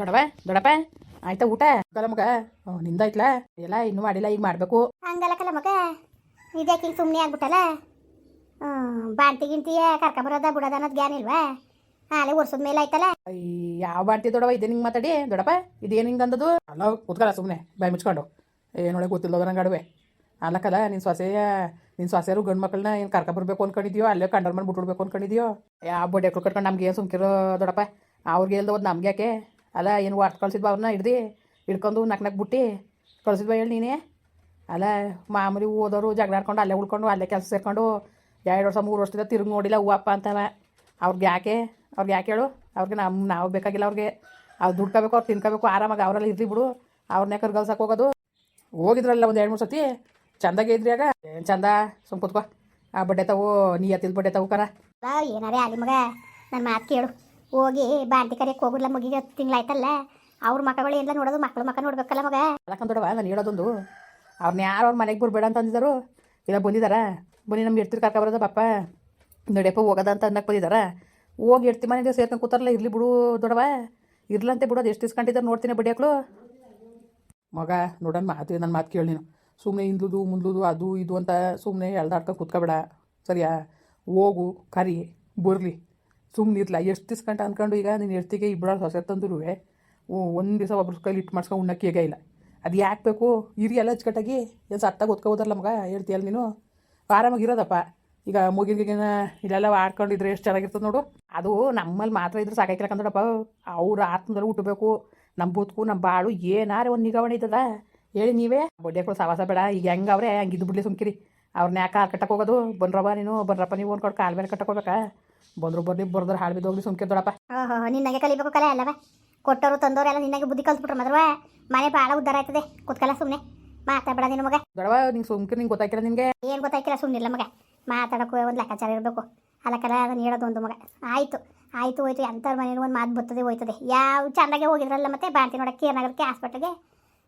ದೊಡವ ದೊಡಪ್ಪ ಆಯ್ತಾ ಊಟ? ಕಲಮಗ ನಿಂದಾಯ್ತಲ್ಲ ಎಲ್ಲ ಇನ್ನೂ ಮಾಡಿಲ್ಲ ಈಗ ಮಾಡಬೇಕು. ಹಂಗಲ್ಲ ಕಲಮಗ ಇದ್ಯಾಕೆ ಈಗ ಸುಮ್ಮನೆ ಆಗ್ಬಿಟ್ಟಲ್ಲ. ಬಾಂತಿ ಗಿಂತಿಯ ಕರ್ಕೊಂಬರೋದ ಬಿಡೋದ ಅನ್ನೋದು ಜ್ಞಾನ ಇಲ್ವಾ? ಹಾಲೆ ಒರ್ಸದ ಮೇಲೆ ಆಯ್ತಲ್ಲ? ಯಾವ ಬಾಂಟಿ ದೊಡವ ಇದೇ ನಿಂಗೆ ಮಾತಾಡಿ? ದೊಡಪ್ಪ ಇದೇನು ಹಿಂಗೆ ಅಂದದು ಅಲ್ಲ ಕೂತ್ಕಲ್ಲ ಸುಮ್ಮನೆ ಬಾಯಿ ಮುಚ್ಕೊಂಡು. ಏನೊಳಗೆ ಗೊತ್ತಿಲ್ಲದ ನಂಗೆ ಅಡುವೆ ಅಲ್ಲಕ್ಕಲ್ಲ ನಿನ್ನ ಸೊಸೆಯ ನಿನ್ನ ಸೊಸೆಯರು ಗಂಡು ಮಕ್ಕಳನ್ನ ಏನು ಕರ್ಕೊಬರ್ಬೇಕು ಅನ್ಕೊಂಡಿದ್ಯೋ ಅಲ್ಲೇ ಕಂಡರ್ ಮಾಡಿ ಬಿಟ್ಬಿಡ್ಬೇಕು ಅನ್ಕೊಂಡಿದ್ಯೋ? ಯಾವ ಬಡ್ಡೆ ಕಟ್ಕೊಂಡು ನಮ್ಗೆ ಏನು ಸುಮ್ಕಿರೋ ದೊಡಪ್ಪ? ಅವ್ರಿಗೆ ಹೇಳ್ದವದು ನಮ್ಗೆ ಯಾಕೆ ಅಲ್ಲ, ಏನು ವಾರ್ತ್ ಕಳ್ಸಿದ್ವ ಅವ್ರನ್ನ ಹಿಡ್ದು, ಹಿಡ್ಕೊಂಡು ನಕ್ ನಕ್ ಬಿಟ್ಟು ಕಳ್ಸಿದ್ವ ಹೇಳಿ ನೀನೇ? ಅಲ್ಲ, ಮಾಮೂಲಿ ಓದೋರು ಜಗಳ ಆಡ್ಕೊಂಡು ಅಲ್ಲೇ ಉಳ್ಕೊಂಡು ಅಲ್ಲೇ ಕೆಲಸ ಸೇರ್ಕೊಂಡು ಎರಡು ವರ್ಷ ಮೂರು ವರ್ಷದಿಂದ ತಿರುಗಿ ನೋಡಿಲ್ಲ ಹೂವಪ್ಪ ಅಂತವ. ಅವ್ರಿಗೆ ಯಾಕೆ? ಅವ್ರಿಗೆ ಯಾಕೆ ಹೇಳು? ಅವ್ರಿಗೆ ನಮ್ಮ ನಾವು ಬೇಕಾಗಿಲ್ಲ ಅವ್ರಿಗೆ. ಅವ್ರು ದುಡ್ಕೋಬೇಕು ಅವ್ರು ತಿನ್ಕೋಬೇಕು ಆರಾಮಾಗಿ ಅವರೆಲ್ಲ ಇರ್ಲಿ ಬಿಡು. ಅವ್ರನ್ನೇ ಕರ್ಗಲ್ಸಕ್ಕೆ ಹೋಗೋದು. ಹೋಗಿದ್ರಲ್ಲ ಒಂದು ಎರಡು ಮೂರು ಸತಿ ಚಂದಾಗೆ ಇದ್ರಿ ಆಗ? ಚಂದ? ಸುಮ್ ಕೂತ್ಕೋ. ಆ ಬಡ್ಡೆ ತಾವು ನೀ ಎತ್ತಿದ ಬಡ್ಡೆ ತಾವು ಕರ. ಏನಾರೇ ಅಲ್ಲಿ ಮಗ. ನನ್ನ ಮಾತು ಕೇಳು. ಹೋಗಿ ಬಾಂತಿ ಕರೆಯಕ್ಕೆ ಹೋಗಿಲ್ಲ ಮಗಿಗೆ ಹತ್ತು ತಿಂಗಳಾಯ್ತಲ್ಲ, ಅವ್ರ ಮಕ್ಕಳು ಎಲ್ಲ ನೋಡೋದು, ಮಕ್ಕಳು ಮಕ್ಕ ನೋಡ್ಬೇಕಲ್ಲ ಮಗ? ಅದಕ್ಕಂತೊಡವ ನಾನು ಹೇಳೋದೊಂದು. ಅವ್ರನ್ನ ಯಾರು ಅವ್ರ ಮನೆಗೆ ಬರ್ಬೇಡ ಅಂತ ಅಂದಿದ್ದಾರು ಇಲ್ಲ ಬಂದಿದಾರ. ಬನ್ನಿ ನಮ್ಗೆ ಎಡ್ತಿರ್ ಕರ್ಕ ಬರೋದ ಪಾಪ. ನಡೆಯಪ್ಪ ಹೋಗೋದ ಅಂತ ಅನ್ನಕ್ಕೆ ಬಂದಿದಾರ. ಹೋಗಿ ಎಡ್ತಿ ಮನೆಗೆ ಸೇರ್ಕೊಂಡು ಕೂತಾರಲ್ಲ, ಇರ್ಲಿ ಬಿಡು ದೊಡವ ಇರ್ಲಂತೆ ಬಿಡೋದು ಎಷ್ಟು ಇಸ್ಕೊಂಡಿದ್ದಾರೆ ನೋಡ್ತೀನಿ ಬಡಿಯಾಕ್ಳು ಮಗ ನೋಡೋಣ ಮಾತು ನನ್ನ ಮಾತು ಕೇಳಿ ನೀನು. ಸುಮ್ಮನೆ ಹಿಂದುದು ಮುಂದುದು ಅದು, ಇದು ಅಂತ ಸುಮ್ಮನೆ ಎಳ್ದಾಡ್ಕೊಂಡು ಕೂತ್ಕೊಬೇಡ. ಸರಿಯಾ? ಹೋಗು, ಕರಿ, ಬರಲಿ. ಸುಮ್ಮನೆ ಎಷ್ಟು ಎಷ್ಟು ಇಸ್ಕೊಂಡ ಅನ್ಕೊಂಡು ಈಗ ನೀನು ಎಡ್ತಿಗೆ ಇಬ್ಬರ ಹೊಸ ತಂದ್ರು ಒಂದು ದಿವಸ ಒಬ್ರ ಕೈಲಿ ಇಟ್ಟು ಮಾಡ್ಸ್ಕೊಂಡು ಉಣ್ಣಕ್ಕೆ ಈಗ ಇಲ್ಲ. ಅದು ಯಾಕೆ ಬೇಕು? ಇರಿ ಎಲ್ಲ ಅಚ್ಚುಕಟ್ಟಾಗಿ ಏನು ಸತ್ತಾಗ ಓದ್ಕೋಬೋದಲ್ಲ ಮಗ ಹೇಳ್ತೀಯಲ್ಲ ನೀನು? ಆರಾಮಾಗಿ ಇರೋದಪ್ಪ. ಈಗ ಮುಗಿನ ಇಲ್ಲೆಲ್ಲ ಆಡ್ಕೊಂಡಿದ್ರೆ ಎಷ್ಟು ಚೆನ್ನಾಗಿರ್ತದೆ ನೋಡು. ಅದು ನಮ್ಮಲ್ಲಿ ಮಾತ್ರ ಇದ್ರೆ ಸಾಕಾಯ್ತಿಲ್ಲ ನೋಡಪ್ಪ ಅವ್ರ ಆತ್ಮದಲ್ಲಿ ಹುಟ್ಟಬೇಕು ನಮ್ಮ ಬದುಕು ನಮ್ಮ ಬಾಳು ಏನಾರೇ ಒಂದು ನಿಗಾವಣೆ ಇದ್ದದ. ಹೇಳಿ ನೀವೇ. ಬಡ್ಡೆಗಳು ಸಾವಾಸ ಬೇಡ. ಈಗ ಹೆಂಗೆ ಅವ್ರೆ? ಹಂಗಿದ್ದು ಬಿಡ್ಲಿ ಸುಮ್ಕಿರಿ. ಅವ್ರನ್ನ ಯಾಕೆ ಕಾಲು ಕಟ್ಟಕ್ಕೆ ಹೋಗೋದು? ಬನ್ರಪ್ಪ ನೀನು. ಬನ್ರಪ್ಪ, ನೀವು ಅನ್ಕೊಂಡು ಕಾಲು ಮೇಲೆ ಕಟ್ಟಕ್ಕೆ ಹೋಗ್ಬೇಕಾ? ಬಂದ್ರು ಬರ್ಲಿ ಬರ್ದ್ರೆ ಹಾಳು ಬಿದ್ದು ಸುಮ್ಕೆ ದೊಡಪ್ಪ ಓಹೋ ನಿನ್ನಗೆ ಕಲಿಬೇಕು ಕಲೆ ಅಲ್ಲವ. ಕೊಟ್ಟರು ತಂದವರು ಎಲ್ಲ ನಿನ್ನಗೆ ಬುದ್ಧಿ ಕಲ್ಸ್ಬಿಟ್ರು ಮದ್ವ ಮನೆ ಭಾಳ ಉದ್ದಾರ ಆಯ್ತದೆ. ಕುತ್ಕಲ್ಲ ಸುಮ್ನೆ. ಮಾತಾಡಬೇಡ ನಿನ್ನ ಮಗ. ದೊಡವ ನಿಂಗೆ ಸುಮ್ಕೆ ನಿಂಗೆ ಗೊತ್ತಾಗಿಲ್ಲ ನಿನಗೆ? ಏನು ಗೊತ್ತಾಯ್ತಿಲ್ಲ ಸುಮ್ಮನಿಲ್ಲ ಮಗ. ಮಾತಾಡೋಕೆ ಒಂದು ಲೆಕ್ಕಾಚಾರ ಇರಬೇಕು. ಅಲ್ಲಕ್ಕಲ್ಲ ಅದನ್ನು ಹೇಳೋದು ಒಂದು ಮಗ. ಆಯಿತು ಆಯಿತು ಹೋಯ್ತು. ಎಂಥವ್ರ ಮನೆ ಒಂದು ಮಾತು ಬರ್ತದೆ ಹೋಯ್ತದೆ. ಯಾವ ಚೆಂದಾಗೆ ಹೋಗಿದ್ರಲ್ಲ ಮತ್ತೆ ಬಾಂತಿ ನೋಡಕ್ಕೆ ಕೇರ್ನಗರಕ್ಕೆ ಹಾಸ್ಪಿಟ್ಲಿಗೆ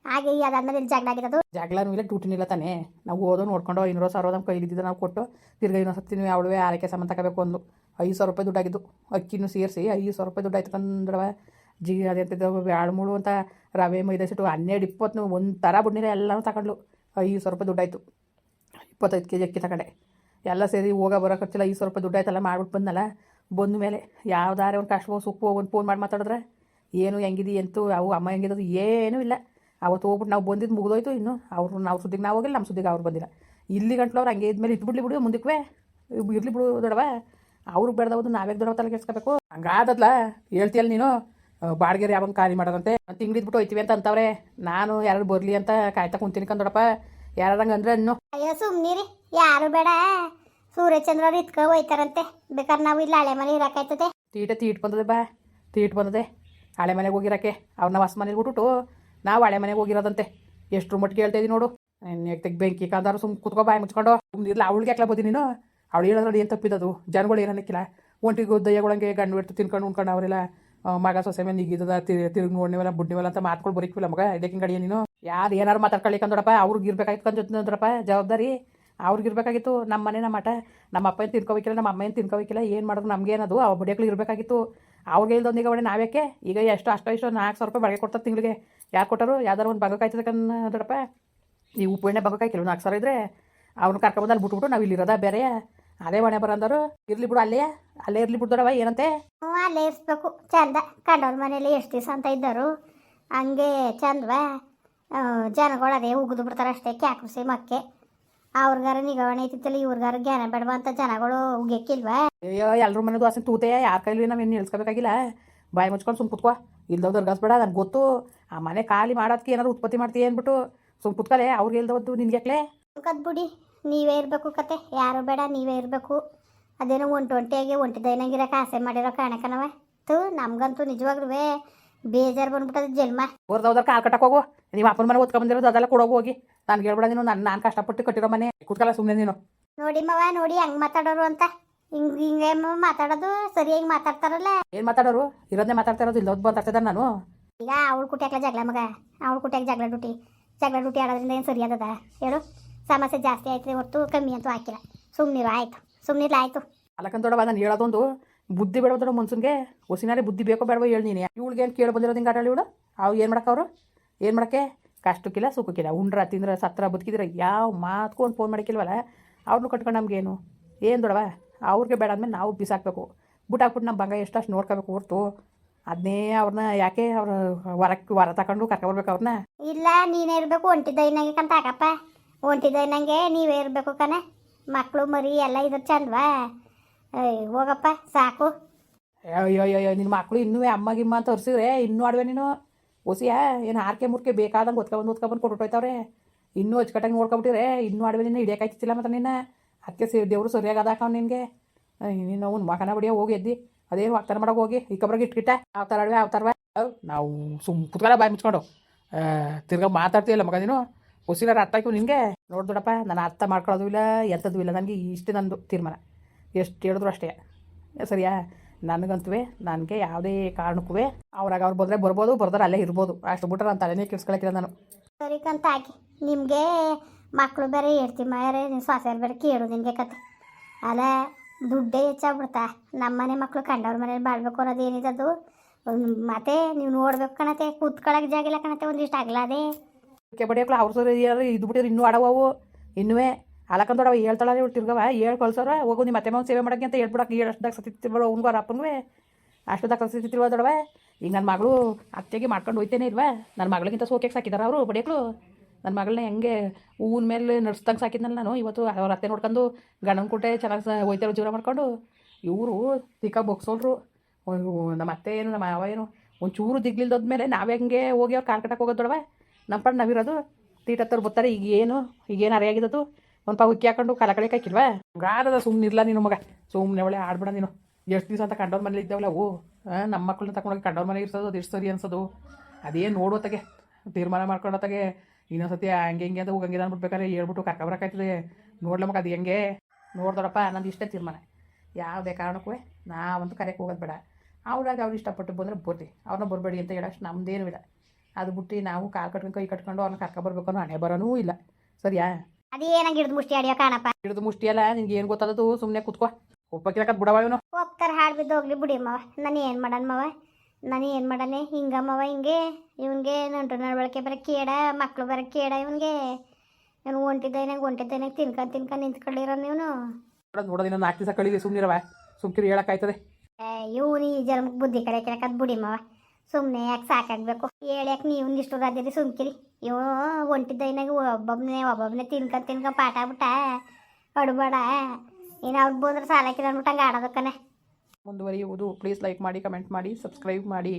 ಹಾಗೆ ಈ ಅದಾದ್ಮೇಲೆ ಇಲ್ಲಿ ಜಗಳ ಆಗಿರೋದು ಜಗಳನೂ ಇಲ್ಲ ಟೂಟಿನಿಲ್ಲ ತಾನೇ. ನಾವು ಓದೋ ನೋಡ್ಕೊಂಡು ಇನ್ನೂರು ಸಾವಿರ ನಮ್ಮ ಕೈಲಿದ್ದಿದ್ದು ನಾವು ಕೊಟ್ಟು ತಿರ್ಗಿ ಇನ್ನೊಂದು ಸತ್ತಿ ನೀವು ಯಾವಳುವೆ ಆರೈಕೆ ಸಾಮಾನು ತಗೋಬೇಕು ಒಂದು ಐದು ಸಾವಿರ ರೂಪಾಯಿ ದುಡ್ಡಾಗಿದ್ದು. ಅಕ್ಕಿನೂ ಸೇರಿಸಿ ಐದು ಸಾವಿರ ರೂಪಾಯಿ ದುಡ್ಡು ಆಯ್ತು ಕಂದಡವ ಜಿ ಅದೆಂತಿದ್ದು ಬ್ಯಾಳ್ಮೂಳು ಅಂತ ರವೆ, ಮೈದಾ ಸಿಟ್ಟು ಹನ್ನೆರಡು ಇಪ್ಪತ್ತು ಒಂದು ಥರ ಬಿಡ್ನಿಲ್ಲ ಎಲ್ಲನೂ ತಗೊಂಡ್ಲು. ಐದು ಸಾವಿರ ರೂಪಾಯಿ ದುಡ್ಡಾಯ್ತು. ಇಪ್ಪತ್ತೈದು ಕೆ ಜಿ ಅಕ್ಕಿ ತಗೊಂಡೆ. ಎಲ್ಲ ಸೇರಿ ಹೋಗ ಬರೋ ಖರ್ಚಿಲ್ಲ ಐದು ಸಾವಿರ ರೂಪಾಯಿ ದುಡ್ಡು ಆಯ್ತಲ್ಲ ಮಾಡ್ಬಿಟ್ಟು ಬಂದಲ್ಲ ಬಂದ ಮೇಲೆ ಯಾವ್ದಾರೆ ಒಂದು ಕಷ್ಟ ಸುಖ ಒಂದು ಫೋನ್ ಮಾಡಿ ಮಾತಾಡಿದ್ರೆ ಏನು ಹೆಂಗಿದಿ, ಎಂತೂ, ಅವು ಅಮ್ಮ ಹೆಂಗಿದ್ದು ಏನೂ ಇಲ್ಲ. ಅವತ್ತು ಹೋಗ್ಬಿಟ್ಟು ನಾವು ಬಂದಿದ್ದು ಮುಗಿದೋಯ್ತು ಇನ್ನು. ಅವ್ರು ನಾವು ಸುದ್ದಿಗೆ ನಾವು ಹೋಗಿಲ್ಲ ನಮ್ಮ ಸುದ್ದಿಗೆ ಅವ್ರು ಬಂದಿಲ್ಲ. ಇಲ್ಲಿ ಗಂಟ್ಲು ಅವ್ರು ಹಂಗೆ ಇದ್ಮೇಲೆ ಇಟ್ಬಿಡ್ಲಿ ಬಿಡು ಮುಂದಕ್ಕೆ ಇರ್ಲಿ ಬಿಡು ದೊಡವ ಅವ್ರಿಗೆ ಬೇಡದವದು ನಾವೇ ದೊಡವ ತಲೆ ಕೆಡ್ಸ್ಕೋಬೇಕು? ಹಂಗಾದದ್ಲ ಹೇಳ್ತೀಯಲ್ಲ ನೀನು ಬಾಡಿಗೆ ಯಾವಾಗ ಖಾಲಿ ಮಾಡೋದಂತೆ? ತಿಂಗಳಿದ್ಬಿಟ್ಟು ಹೋಯ್ತೀವಿ ಅಂತ ಅಂತವ್ರೆ. ನಾನು ಯಾರು ಬರಲಿ ಅಂತ ಕಾಯ್ತಾ ಕುಂತೀನಿ ಕಂದೊಡಪ್ಪ ಯಾರಂಗೆ ಅಂದ್ರೆ ಅನ್ನು ಅಯ್ಯೋ ಸುಮ್ಮನಿರಿ ಯಾರು ಬೇಡ. ಸೂರ್ಯಚಂದ್ರವ್ರು ಇತ್ಕ ಹೋಯ್ತಾರಂತೆ. ಬೇಕಾದ್ರೆ ನಾವು ಇಲ್ಲಿ ಹಳೆ ಮನೆ ಇರೋಕಾಯ್ತದೆ. ತೀಟ ತೀಟ್ ಬಂದದೆ ಬಾ. ತೀಟ್ ಬಂದದೆ. ಹಳೆ ಮನೆಗೆ ಹೋಗಿರಕ್ಕೆ ಅವ್ರನ್ನ ಹೊಸ ಮನೇಲಿ ಬಿಟ್ಬಿಟ್ಟು ನಾವು ಹಳೆ ಮನೆಗೆ ಹೋಗಿರೋದಂತೆ. ಎಷ್ಟು ಮಟ್ಟಿಗೆ ಹೇಳ್ತಾ ಇದೀನಿ ನೋಡು. ಬೆಂಕಿ ಕಾದಾರು ಸುಮ್ ಕುತ್ಕೋ ಬಾಯಿ ಮುಚ್ಕೊಂಡು. ಸುಮ್ಮನಿರ್ಲ ಅವಳಿಗೆ ಬೋದಿ ನೀನು? ಅವಳು ಹೇಳೋದ್ರಲ್ಲಿ ಏನು ತಪ್ಪಿದದು? ಜನಗಳು ಏನನ್ನಕ್ಕಿಲ್ಲ ಒಂಟಿಗೆ ದಯ್ಯಗಳಂಗೆ ಗಂಡು ಬಿಟ್ಟು ತಿನ್ಕೊಂಡು ಉಣ್ಕೊಂಡು ಅವರೆಲ್ಲ ಮಗ ಸೊಸೆ ಮೇಲೆ ನಿಗಿದದ ತಿರುಗಿ ನೋಡ್ನಿವಲ್ಲ, ಬುಡ್ನಿವಲ್ಲ ಅಂತ ಮಾತ್ಗಳು ಬರೀಕಿಲ್ಲ ಮಗ. ಇದಕ್ಕಿನ ಗಡಿಯ ನೀನು. ಯಾರು ಏನಾರು ಮಾತಾಡ್ಕೊಳ್ಳಿಕಂದೋಡಪ್ಪ ಅವ್ರಿಗೆ ಇರ್ಬೇಕಾಗಿತ್ತು ಅಂದ್ರಪ್ಪ, ಜವಾಬ್ದಾರಿ. ಅವ್ರಿಗೆ ಇರಬೇಕಾಗಿತ್ತು. ನಮ್ಮ ಮನೆ ನಮ್ಮ ಮಠ ನಮ್ಮ ಅಪ್ಪ ಏನು ತಿನ್ಕೋಬೇಕಿಲ್ಲ ನಮ್ಮ ಅಮ್ಮ ಏನು ತಿನ್ಕೋಬೇಕಿಲ್ಲ, ಏನು ಮಾಡಿದ್ರು ನಮಗೇನದು ಆ ಬಡಿಯಕ್ಳು ಇರಬೇಕಾಗಿತ್ತು. ಅವ್ರಿಗೆ ಇಲ್ದೊಂದಿಗೆ ಒಳ್ಳೆ ನಾವ್ಯಾಕೆ? ಈಗ ಎಷ್ಟು ಅಷ್ಟೋ ಇಷ್ಟೋ ನಾಲ್ಕು ಸಾವಿರ ರೂಪಾಯಿ ಬಗೆ ಕೊಡ್ತಾರೆ ತಿಂಗಳಿಗೆ. ಯಾರು ಕೊಟ್ಟರು? ಯಾವ್ದಾರು ಒಂದು ಭಾಗ ಕಾಯ್ತದೆ ಕನ್ನಡಪ್ಪ ಈ ಉಪ್ಪು ಎಣ್ಣೆ ಕೆಲವು ನಾಲ್ಕು ಸಾವಿರ ಇದ್ದರೆ ಅವ್ರನ್ನ ಕರ್ಕೊಂಬಂದಲ್ಲಿ ಬಿಟ್ಬಿಟ್ಟು ನಾವು ಇಲ್ಲಿರೋದ ಬೇರೆ. ಅದೇ ಮನೆ ಬರಂದರು ಇರ್ಲಿ ಬಿಡು ಅಲ್ಲೇ. ಅಲ್ಲೇ ಇರ್ಲಿ ಬಿಡ್ದಡವ ಏನಂತೆ? ಹ್ಞೂ ಅಲ್ಲೇ ಇರಿಸ್ಬೇಕು. ಚಂದ. ಕಂಡವ್ರ ಮನೇಲಿ ಎಷ್ಟು ದಿವಸ ಅಂತ ಇದ್ದರು ಹಂಗೆ ಚಂದವ ಜನಗಳು ಅದೇ ಉಗಿದು ಬಿಡ್ತಾರೆ ಅಷ್ಟೇ ಕ್ಯಾಕುಸಿ ಮಕ್ಕೆ. ಅವ್ರಿಗಾರ ನಿಗವಣೆ ಐತಿತ್ತಲ್ಲ ಇವ್ರಿಗಾರ ಜ್ಞಾನ ಬೇಡವಾ ಅಂತ ಜನಗಳು ಉಗ್ಯಕ್ಕಿಲ್ವಾ? ಅಯ್ಯೋ ಎಲ್ಲರ ಮನೆ ದೋಸೆ ತೂತೆ ಯಾರ ಕೈಲಿ ನಾವು ಏನು ನಿಲ್ಸ್ಕೋಬೇಕಾಗಿಲ್ಲ. ಬಾಯಿ ಮುಚ್ಕೊಂಡು ಸುಮ್ ಕುತ್ಕೋ. ಇಲ್ದವ್ ಅರ್ಗಸ್ಬೇಡ ನನಗೆ ಗೊತ್ತು. ಆ ಮನೆ ಖಾಲಿ ಮಾಡೋದಕ್ಕೆ ಏನಾದ್ರು ಉತ್ಪತ್ತಿ ಮಾಡ್ತೀಯ ಅಂದ್ಬಿಟ್ಟು ಸುಮ್ ಕುತ್ಕಲೆ ಅವ್ರಿಗೆ ಇಲ್ದವದ್ದು ನಿನ್ಗೆ ಕದ್ಬಿಡಿ ನೀವೇ ಇರಬೇಕು ಕತೆ. ಯಾರು ಬೇಡ ನೀವೇ ಇರಬೇಕು. ಅದೇನೋ ಒಂಟು ಒಂಟಿಯಾಗಿ ಒಂಟಿ ದೈನಂಗಿರಕ್ಕೆ ಆಸೆ ಮಾಡಿರೋ ಕಾಣಕನವ. ತು ನಮ್ಗಂತೂ ನಿಜವಾಗ್ಲೂ ಬೇಜಾರು ಬಂದ್ಬಿಟ್ಟದ ಜನ್ಮ. ಹೊರ್ದವ್ದಾರ ಕಾಲ್ ಕಟ್ಟಕ್ಕೆ ಹೋಗು. ನೀವು ಅಪ್ಪನ ಮನೆ ಓದ್ಕೊಂಬಂದಿರೋದು ಅದೆಲ್ಲ ಕೊಡೋಗು ಹೋಗಿ. ನಾನು ಹೇಳ್ಬೇಡ ನೀನು ನಾನು ನಾನು ಕಷ್ಟಪಟ್ಟು ಕಟ್ಟಿರೋ ಮನೆ. ಕುತ್ಕಲ್ಲ ಸುಮ್ಮನೆ ನೀನು. ನೋಡಿ ಮವ ನೋಡಿ ಹೆಂಗ್ ಮಾತಾಡೋರು ಅಂತ. ಹಿಂಗ್ ಹಿಂಗೆ ಮಾತಾಡೋದು? ಸರಿಯಾಗಿ ಮಾತಾಡ್ತಾರಲ್ಲ? ಏನು ಮಾತಾಡೋರು? ಇರೋದನ್ನೇ ಮಾತಾಡ್ತಾ ಇರೋದು ಇಲ್ಲೋದು ಮಾತಾಡ್ತಿದ್ದ ನಾನು. ಈಗ ಅವಳು ಕುಟ್ಯಾಕ್ಲ ಜಗಳ ಮಗ. ಅವಳು ಕುಟ್ಯಾಕ ಜಗಳ ಡ್ಯೂಟಿ. ಜಗಳ ಡ್ಯೂಟಿ ಆಡೋದ್ರಿಂದ ಏನು ಸರಿಯಾದದ ಹೇಳು. ಸಮಸ್ಯೆ ಜಾಸ್ತಿ ಆಯ್ತು ಹೊರತು ಕಮ್ಮಿ ಅಂತೂ ಹಾಕಿಲ್ಲ. ಸುಮ್ಮನಿರು ಆಯ್ತು. ಸುಮ್ಮನಿರ್ಲ ಆಯ್ತು. ಅಲ್ಲಕ್ಕಂತೋಡವ ನಾನು ಹೇಳೋದೊಂದು ಬುದ್ಧಿ ಬೇಡವದಡ ಮನ್ಸನ್ಗೆ. ಹೊಸಿನಾರಿ ಬುದ್ಧಿ ಬೇಕೋ ಬೇಡವೋ ಹೇಳಿ ನೀನು. ಇವಳಿಗೆ ಏನು ಕೇಳಿ ಬಂದಿರೋದು ಹಿಂಗೆ ಆಟಾಳಿ ಇವಳು? ಅವು ಏನು ಮಾಡಕ್ಕವ್ರು ಏನು ಮಾಡಕ್ಕೆ? ಕಷ್ಟಕ್ಕಿಲ್ಲ ಸುಖಕ್ಕಿಲ್ಲ. ಉಂಡ್ರ ತಿಂದ್ರ ಸತ್ರ ಬದುಕಿದ್ರೆ ಯಾವ ಮಾತ್ಕೊಂಡು ಫೋನ್ ಮಾಡಕ್ಕಿಲ್ವಲ್ಲ? ಅವ್ರನ್ನೂ ಕಟ್ಕೊಂಡು ನಮಗೇನು ಏನು? ದೊಡವ ಅವ್ರಿಗೆ ಬೇಡ ಅಂದಮೇಲೆ ನಾವು ಬಿಸಾಕ್ಬೇಕು. ಬುಟ್ ಹಾಕ್ಬಿಟ್ಟು ನಮ್ಮ ಬಂಗ ಎಷ್ಟು ಅಷ್ಟು ನೋಡ್ಕೋಬೇಕು ಹೊರ್ತು. ಅದನ್ನೇ ಅವ್ರನ್ನ ಯಾಕೆ ಅವ್ರ ಹೊರಕ್ಕೆ ಹೊರ ತಗೊಂಡು ಕರ್ಕೊಬರ್ಬೇಕು ಅವ್ರನ್ನ ಇಲ್ಲ ನೀನೇ ಇರಬೇಕು ಒಂಟಿದ್ದೈನಂಗೆ ಕಂತ ಹಾಕಪ್ಪ ಒಂಟಿದ್ದೈನಂಗೆ ನೀವೇ ಇರಬೇಕು ಕಣೆ. ಮಕ್ಕಳು ಮರಿ ಎಲ್ಲ ಇದ್ರ ಚಂದವಾ? ಹೋಗಪ್ಪ, ಸಾಕು. ಅಯ್ಯೋ ಅಯ್ಯೋ ನಿನ್ನ ಮಕ್ಕಳು ಇನ್ನೂ ಅಮ್ಮ ಗಿಮ್ಮ ಅಂತ ತೋರಿಸಿದ್ರೆ ಇನ್ನೂ ಆಡ್ವೆ ನೀನು. ಹೊಸಿಯಾ ಏನು ಆರ್ಕೆ ಮುರ್ಕೆ ಬೇಕಾದಂಗೆ ಒತ್ಕೊಬಂದು ಒತ್ಕೊಬಂದು ಕೊಟ್ಟುಟ್ಟೋಯ್ತವ್ರೆ ಇನ್ನೂ ಅಚ್ಚುಕಟ್ಟಾಗಿ ನೋಡ್ಕೊಬಿಟ್ಟಿರೆ ಇನ್ನೂ ಆಡ್ವೆ ನಿನ್ನ ಹಿಡಿಯೋಕಾಯ್ತಿಲ್ಲ ಮತ್ತೆ ನಿನ್ನ. ಅದಕ್ಕೆ ಸೇರಿ ದೇವರು ಸರಿಯಾಗಿ ಅದಾಕವ್ ನಿನಗೆ. ನೀನು ಅವ್ನು ಮಕನ ಬಿಡಿಯ ಹೋಗಿ ಎದ್ದಿ. ಅದೇನು ವಾಗ್ತಾರ ಮಾಡೋಕೆ ಹೋಗಿ. ಇಕ್ಕಬ್ರಿಗೆ ಇಟ್ಕಿಟ್ಟ. ಅಡುವೆ ಆ ಥರ ನಾವು ಸುಮ್ ಕುತ್ಕೊಳ್ಳೋ ಬಾಯಿ ಮುಚ್ಕೊಂಡು. ತಿರ್ಗಾ ಮಾತಾಡ್ತೀಯಲ್ಲ ಮಗ ನೀನು? ಅರ್ಥ ಆಯ್ತು ನಿನಗೆ? ನೋಡಿ ದೊಡ್ಡಪ್ಪ, ನಾನು ಅರ್ಥ ಮಾಡ್ಕೊಳ್ಳೋದು ಇಲ್ಲ ಎಂಥದ್ದು ಇಲ್ಲ. ನನಗೆ ಇಷ್ಟೇ ನಂದು ತೀರ್ಮಾನ. ಎಷ್ಟು ಹೇಳಿದ್ರು ಅಷ್ಟೇ. ಸರಿಯಾ? ನನಗಂತೂ ನನಗೆ ಯಾವುದೇ ಕಾರಣಕ್ಕೂ ಅವ್ರಾಗ ಅವ್ರು ಬಂದರೆ ಬರ್ಬೋದು, ಬರ್ದಾರೆ ಅಲ್ಲೇ ಇರ್ಬೋದು. ಅಷ್ಟು ಬಿಟ್ರೆ ನಾನು ತಲೆನೇ ಕೆಡ್ಸ್ಕೊಳಕ್ಕಿಲ್ಲ ನಾನು. ಸರಿ ಕಂತ ನಿಮಗೆ ಮಕ್ಕಳು ಬೇರೆ ಹೇಳ್ತಿ ನೀವು ಸೊಸೆಯರು ಬೇರೆ ಕೇಳು ನಿನಗೆ ಕತೆ. ಅಲ್ಲ, ದುಡ್ಡೇ ಹೆಚ್ಚಾಗ್ಬಿಡ್ತಾ. ನಮ್ಮನೆ ಮಕ್ಕಳು ಕಂಡವ್ರ ಮನೇಲಿ ಬಾಳ್ಬೇಕು ಅನ್ನೋದು ಏನಿದೆ ಅದು? ಮತ್ತೆ ನೀವು ನೋಡ್ಬೇಕು ಕಣತೆ ಕೂತ್ಕೊಳಕ್ಕೆ ಜಾಗ ಇಲ್ಲ ಕಣತೆ, ಒಂದಿಷ್ಟು ಆಗ್ಲಾದೆ ಕೆ ಬಡಿಯಕ್ಲ ಅವ್ರ ಸರಿ ಇದು ಬಿಟ್ಟಿದ್ರೆ ಇನ್ನೂ ಆಡವವು ಇನ್ನುವೇ ಅಲಕಂದೊಡವ ಹೇಳ್ತಾಳೆ ಇವ್ಳು ತಿರ್ಗವ ಹೇಳಿ ಕಳ್ಸೋರ ಹೋಗು ನಿಮ್ಮ ಮತ್ತೆ ಮಗ ಸೇವೆ ಮಾಡಕ್ಕೆ ಅಂತ ಹೇಳ್ಬಿಡಕ್ಕೆ ಏಳು ಅಷ್ಟದಾಗ ಸತ್ತಿತ್ತಿರ್ಬೇಡ ಅವ್ನಿಗೂ ಅವ್ರ ಅಪ್ಪನಿಗೂ. ಅಷ್ಟದಾಗ ಸತ್ತಿತ್ತಿಲ್ವ ದೊಡವ ಈಗ ನನ್ನ ಮಗಳು ಅತ್ತೆಗೆ ಮಾಡ್ಕೊಂಡು ಹೋಯ್ತೇನೆ ಇಲ್ವಾ? ನನ್ನ ಮಗಳಿಗಿಂತ ಸೋಕೆಗೆ ಸಾಕಿದಾರ ಅವರು ಬಡಿಯಕ್ಳು. ನನ್ನ ಮಗಳನ್ನ ಹೆಂಗೆ ಹೂವಿನ ಮೇಲೆ ನಡ್ಸ್ದಂಗೆ ಸಾಕಿದ್ನಲ್ಲ ನಾನು ಇವತ್ತು, ಅವ್ರ ಅತ್ತೆ ನೋಡ್ಕೊಂಡು ಗಂಡನ ಕೊಟ್ಟೆ ಚೆನ್ನಾಗಿ ಸ ಹೋಯ್ತಾರೋ ಜೀವನ ಮಾಡ್ಕೊಂಡು. ಇವರು ತಿಕ್ಕ ಬೊಗ್ಸೋಲ್ರು. ನಮ್ಮ ಅತ್ತೆ ಏನು ನಮ್ಮ ಮಾವ ಏನು, ಒಂಚೂರು ದಿಗ್ಲಿಲ್ದೋದ್ಮೇಲೆ ನಾವು ಹೆಂಗೆ ಹೋಗಿ ಅವ್ರು ಕಾಲು ಕಟ್ಟಕ್ಕೆ ಹೋಗೋದು ದೊಡವ ನಮ್ಮ ಪಡ್ ನಾವಿರೋದು ತೀಟತ್ತವ್ರು ಬರ್ತಾರೆ. ಈಗ ಏನು? ಈಗೇನು ಅರೆಯಾಗಿದ್ದದು ಒಂದು ಪಾವು ಉಕ್ಕಿ ಹಾಕೊಂಡು ಕಾಲ ಕಡೆ ಕಾಯ್ಕಿಲ್ವಾ ಗಾರದ ಸುಮ್ಮನೆ ಇರಲ್ಲ ನೀನು ಮಗ. ಸುಮ್ಮನೆ ಒಳ್ಳೆ ಆಡ್ಬೇಡ ನೀನು. ಎಷ್ಟು ದಿವಸ ಅಂತ ಕಂಡವ್ರ ಮನೇಲಿ ಇದ್ದಾವಲ್ಲ ಓ ನಮ್ಮ ಮಕ್ಕಳನ್ನ ತಗೊಂಡೋಗಿ ಕಂಡವ್ರ ಮನೆ ಇರ್ಸೋದು ಅದು ಎಷ್ಟು ಸರಿ ಅನ್ಸೋದು. ಅದೇನು ನೋಡೋತ್ತಾಗೆ ತೀರ್ಮಾನ ಮಾಡ್ಕೊಳತ್ತಾಗೆ ಇನ್ನೊಂದ್ಸತಿ ಹಂಗೆ ಹಿಂಗೆ ಅಂತ ಹೋಗಂಗೆ ಅಂದ್ಬಿಟ್ಬೇಕಾದ್ರೆ ಹೇಳ್ಬಿಟ್ಟು ಕರ್ಕೊಬರಕಾಯ್ತದೆ ನೋಡ್ಲ ಮಗ, ಅದು ಹೆಂಗೆ? ನೋಡ್ದೊಡಪ್ಪ ನಂದು ಇಷ್ಟೇ ತೀರ್ಮಾನ. ಯಾವುದೇ ಕಾರಣಕ್ಕೂ ನಾವಂತೂ ಕರೆಕ್ಟ್ ಹೋಗೋದು ಬೇಡ. ಅವ್ರಾಗ ಅವ್ರು ಇಷ್ಟಪಟ್ಟು ಬಂದರೆ ಬರ್ರಿ. ಅವ್ರನ್ನ ಬರಬೇಡಿ ಅಂತ ಹೇಳೋಷ್ಟು ನಮ್ದೇನೂ ಇಲ್ಲ. ಅದು ಬಿಟ್ಟು ನಾವು ಕಾಲು ಕಟ್ಕೊಂಡು ಕೈ ಕಟ್ಕೊಂಡು ಅವ್ರನ್ನ ಕರ್ಕೊಬರ್ಬೇಕು ಅನ್ನೋ ಹಣೆ ಬರೋನೂ ಇಲ್ಲ. ಸರಿಯಾ? ಅದೇನಾಗ ಹಿಡಿದು ಮುಷ್ಟಿ ಆಡಿಯೋ ಕಾಣಪ್ಪ? ಹಿಡಿದು ಮುಷ್ಟಿ ಅಲ್ಲ ನಿಂಗೆ ಏನು ಗೊತ್ತದದು ಸುಮ್ಮನೆ ಕುತ್ಕೋ. ಒಪ್ಪಕ್ಕಿರಕತ್ ಬಿಡವ ಇವನು. ಹೋಗ್ತಾರೆ ಹಾಡು ಬಿದ್ದು ಹೋಗ್ಲಿ ಬಿಡಿ ಮವ. ನಾನು ಏನು ಮಾಡಣ ಮವ? ನಾನು ಏನು ಮಾಡನೆ ಹಿಂಗ ಮವ ಹಿಂಗೆ? ಇವನಿಗೆ ನಂಟು ನಡವಳಿಕೆ ಬರ ಕೇಡ ಮಕ್ಕಳು ಬರ ಕೇಡ ಇವನಿಗೆ? ಇವನು ಒಂಟಿದ್ದೇನೆ ಒಂಟಿದ್ದೇನೆ ತಿನ್ಕೊಂಡು ತಿನ್ಕೊಂಡು ನಿಂತ್ಕೊಂಡಿರೋ ಇವನು. ಇನ್ನೊಂದು ನಾಲ್ಕು ದಿವಸ ಕಳಿಗೆ ಸುಮ್ಮನಿರವ ಸುಮ್ಕಿರಿ ಹೇಳಕ್ಕಾಯ್ತದೆ ಇವನು ಈ ಜನ್ಮಕ್ಕೆ ಬುದ್ಧಿ ಕಡೆ ಕೇಳಕದ್ ಬಿಡಿ ಮವ. ಸುಮ್ಮನೆ ಯಾಕೆ ಸಾಕಾಗಬೇಕು? ಹೇಳ್ಯಾಕೆ ನೀವು ರಾಜ್ಯದಲ್ಲಿ ಸುಮ್ಕಿರಿ? ಇವ ಹೊಂಟಿದ್ದೈನಾಗ ಒಬ್ಬೊಬ್ಬನೇ ಒಬ್ಬೊಬ್ಬನೇ ತಿನ್ಕೊಂಡು ತಿನ್ಕೊಂಡು ಪಾಠ ಆಗ್ಬಿಟ್ಟ. ಅಡ್ಬೇಡ. ಇನ್ನು ಅವ್ರು ಬಂದ್ರೆ ಸಾಲಕ್ಕಿಲ್ಲ ಅಂದ್ಬಿಟ್ಟು ಹಂಗೆ ಆಡೋದಕ್ಕನೆ. ಮುಂದುವರಿಯುವುದು. ಪ್ಲೀಸ್ ಲೈಕ್ ಮಾಡಿ ಕಮೆಂಟ್ ಮಾಡಿ ಸಬ್ಸ್ಕ್ರೈಬ್ ಮಾಡಿ.